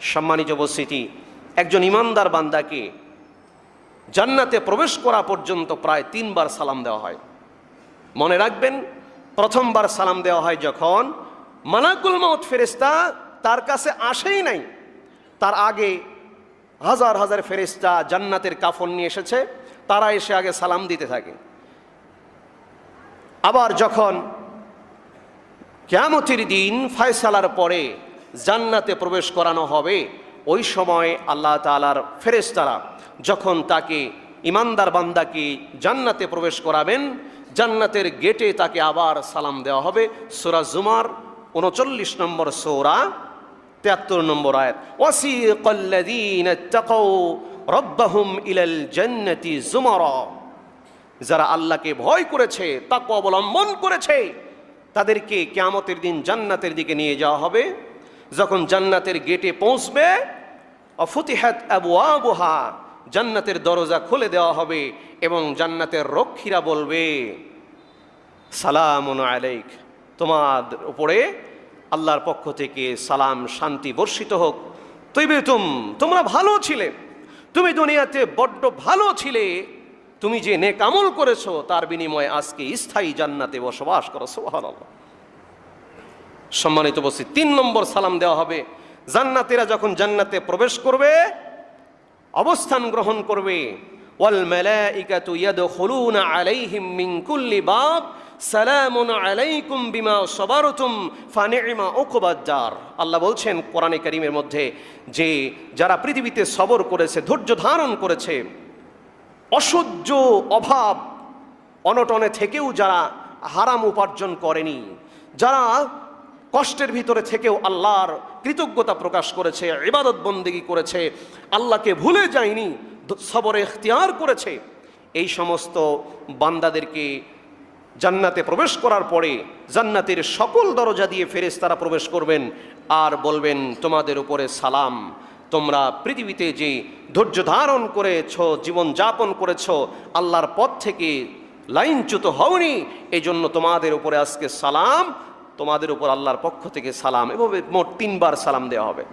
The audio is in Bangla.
সম্মানিত উপস্থিতি, একজন ইমানদার বান্দাকে জান্নাতে প্রবেশ করা পর্যন্ত প্রায় তিনবার সালাম দেওয়া হয়। মনে রাখবেন, প্রথমবার সালাম দেওয়া হয় যখন মালাকুল মত ফেরেস্তা তার কাছে আসেই নাই। তার আগে হাজার হাজার ফেরেস্তা জান্নাতের কাফন নিয়ে এসেছে, তারা এসে আগে সালাম দিতে থাকে। আবার যখন কেয়ামতির দিন ফয়সালার পরে জান্নাতে প্রবেশ করানো হবে, ওই সময় আল্লাহ তালার ফেরেশতারা যখন তাকে ইমানদার বান্দাকে জান্নাতে প্রবেশ করাবেন, জান্নাতের গেটে তাকে আবার সালাম দেওয়া হবে। সোরা জুমার উনচল্লিশ নম্বর সোরা, তেয়াত্তর নম্বর আয়াত রব্বাহুম ইলাল জান্নাতি জুমারা যারা আল্লাহকে ভয় করেছে তাকে অবলম্বন করেছে, তাদেরকে কেয়ামতের দিন জান্নাতের দিকে নিয়ে যাওয়া হবে। যখন জান্নাতের গেটে পৌঁছবে, অফতিহাত আবু আবুহা জান্নাতের দরজা খুলে দেওয়া হবে এবং জান্নাতের রক্ষীরা বলবে সালাম আলাইক। তোমার উপরে আল্লাহর পক্ষ থেকে সালাম, শান্তি বর্ষিত হোক। তৈবে তুম, তোমরা ভালো ছিলে। তুমি দুনিয়াতে বড্ড ভালো ছিলে। তুমি যে নেক আমল করেছ, তার বিনিময়ে আজকে স্থায়ী জান্নাতে বসবাস করো, সুবহানাল্লাহ। সম্মানিত বসি তিন নম্বর সালাম দেওয়া হবে। জান্নাতেরা যখন জান্নাতে প্রবেশ করবে, অবস্থান গ্রহণ করবে, ওয়াল মালাইকাতু ইয়াদখুলুনা আলাইহিম মিন কুল্লি বাব, সালামুন আলাইকুম বিমা সাবারতুম ফানিমা আল্লাহ বলছেন, কোরআনে কারীমের মধ্যে যে যারা পৃথিবীতে সবর করেছে, ধৈর্য ধারণ করেছে, অসহ্য অভাব অনটনে থেকেও যারা হারাম উপার্জন করেনি, যারা কষ্টের ভিতরে থেকেও আল্লাহর কৃতজ্ঞতা প্রকাশ করেছে, ইবাদত বন্দেগী করেছে, আল্লাহকে ভুলে যায়নি, সবরে এখতিয়ার করেছে। এই সমস্ত বান্দাদেরকে জান্নাতে প্রবেশ করার পরে জান্নাতের সকল দরজা দিয়ে ফেরেস তারা প্রবেশ করবেন আর বলবেন, তোমাদের উপরে সালাম। তোমরা পৃথিবীতে যে ধৈর্য ধারণ করেছ, জীবন যাপন করেছ, আল্লাহর পথ থেকে লাইনচ্যুত হওনি এই জন্য তোমাদের উপরে আজকে সালাম তোমাদের উপর আল্লাহর পক্ষ থেকে সালাম। এভাবে মোট তিনবার সালাম দেওয়া হবে।